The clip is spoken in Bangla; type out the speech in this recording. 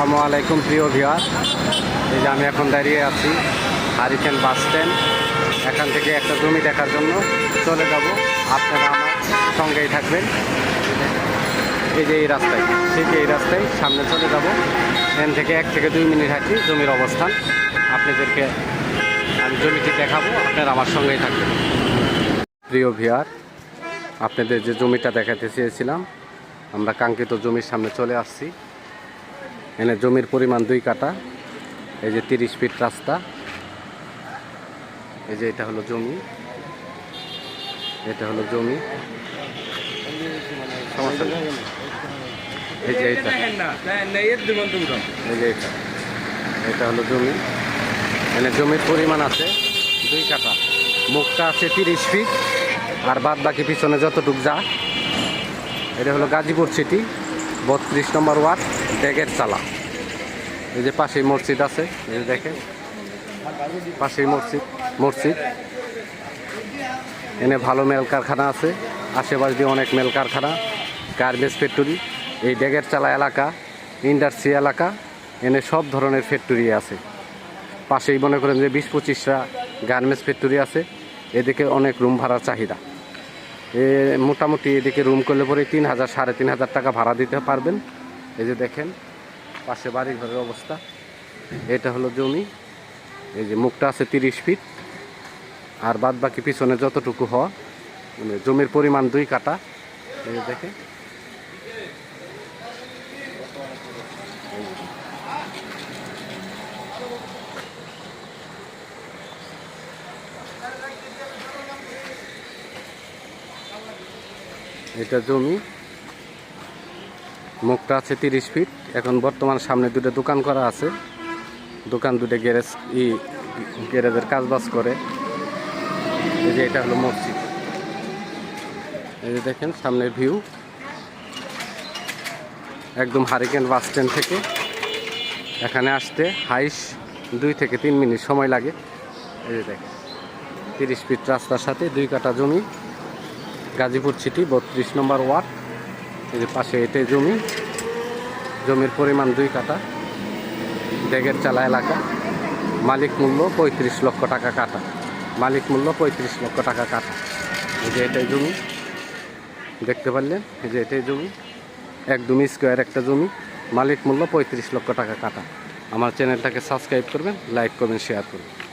আসসালামু আলাইকুম, প্রিয় ভিওয়ার এই যে আমি এখন দাঁড়িয়ে আছি হারিকেন বাস স্ট্যান্ড। এখান থেকে একটা জমি দেখার জন্য চলে যাব। আপনারা আমার সঙ্গেই থাকবেন। এই যে এই রাস্তায়, ঠিক এই রাস্তায় সামনে চলে যাব। এখান থেকে এক থেকে দুই মিনিট হাঁটি জমির অবস্থান। আপনাদেরকে আমি জমিটি দেখাবো, আপনারা আমার সঙ্গেই থাকবেন। প্রিয় ভিওয়ার আপনাদের যে জমিটা দেখাতে চেয়েছিলাম, আমরা কাঙ্ক্ষিত জমির সামনে চলে আসছি। এখানে জমির পরিমাণ দুই কাটা এই যে তিরিশ ফিট রাস্তা, এই যে এটা হলো জমি, এটা হলো জমি। এই যে এটা এটা এটা হলো জমি। এখানে জমির পরিমাণ আছে দুই কাটা মুখটা আছে তিরিশ ফিট, আর বাদ বাকি পিছনে যতটুক যা, এটা হলো গাজীপুর সিটি। বত্রিশ নম্বর ওয়ার্ড ডেগের চালা। এই যে পাশেই মসজিদ আছে, এই যে দেখেন। পাশেই মসজিদ মসজিদ। এনে ভালো মেল কারখানা আছে, আশেপাশ দিয়ে অনেক মেল কারখানা, গার্বেজ ফ্যাক্টরি। এই ডেগের চালা এলাকা, ইন্ডাস্ট্রি এলাকা, এনে সব ধরনের ফ্যাক্টরি আছে। পাশেই মনে করেন যে বিশ পঁচিশটা গার্মেন্টস ফ্যাক্টরি আছে, এদিকে অনেক রুম ভাড়ার চাহিদা। মোটামুটি এদিকে রুম করলে পরে তিন হাজার, সাড়ে তিন হাজার টাকা ভাড়া দিতে পারবেন। এই যে দেখেন, পাশে বাড়ি ঘরের অবস্থা। এটা হলো জমি। এই যে মুখটা আছে তিরিশ ফিট আর বাদ বাকি পিছনে যতটুকু হওয়া মানে জমির পরিমাণ দুই কাটা। এই যে এটা জমি। মুখটা আছে তিরিশ ফিট। এখন বর্তমান সামনে দুটো দোকান করা আছে। দোকান দুটো গ্যারেজ, ই, গ্যারেজের কাজ বাজ করে। এই যে এটা হলো মসজিদ। এই যে দেখেন সামনের ভিউ। একদম হারিকেন বাস স্ট্যান্ড থেকে। এখানে আসতে হাইস দুই থেকে তিন মিনিট সময় লাগে। এই যে দেখেন, তিরিশ ফিট রাস্তার সাথে দুই কাটা জমি। গাজীপুর সিটি, বত্রিশ নম্বর ওয়ার্ড। এই পাশে এটাই জমি। জমির পরিমাণ দুই কাটা ডেগের চালা এলাকা। মালিক মূল্য পঁয়ত্রিশ লক্ষ টাকা কাটা মালিক মূল্য পঁয়ত্রিশ লক্ষ টাকা কাটা এই যে এটাই জমি। দেখতে পারলেন? এই যে এটাই জমি। একদম স্কোয়ার একটা জমি। মালিক মূল্য পঁয়ত্রিশ লক্ষ টাকা কাটা আমার চ্যানেলটাকে সাবস্ক্রাইব করবেন, লাইক করবেন শেয়ার করবেন।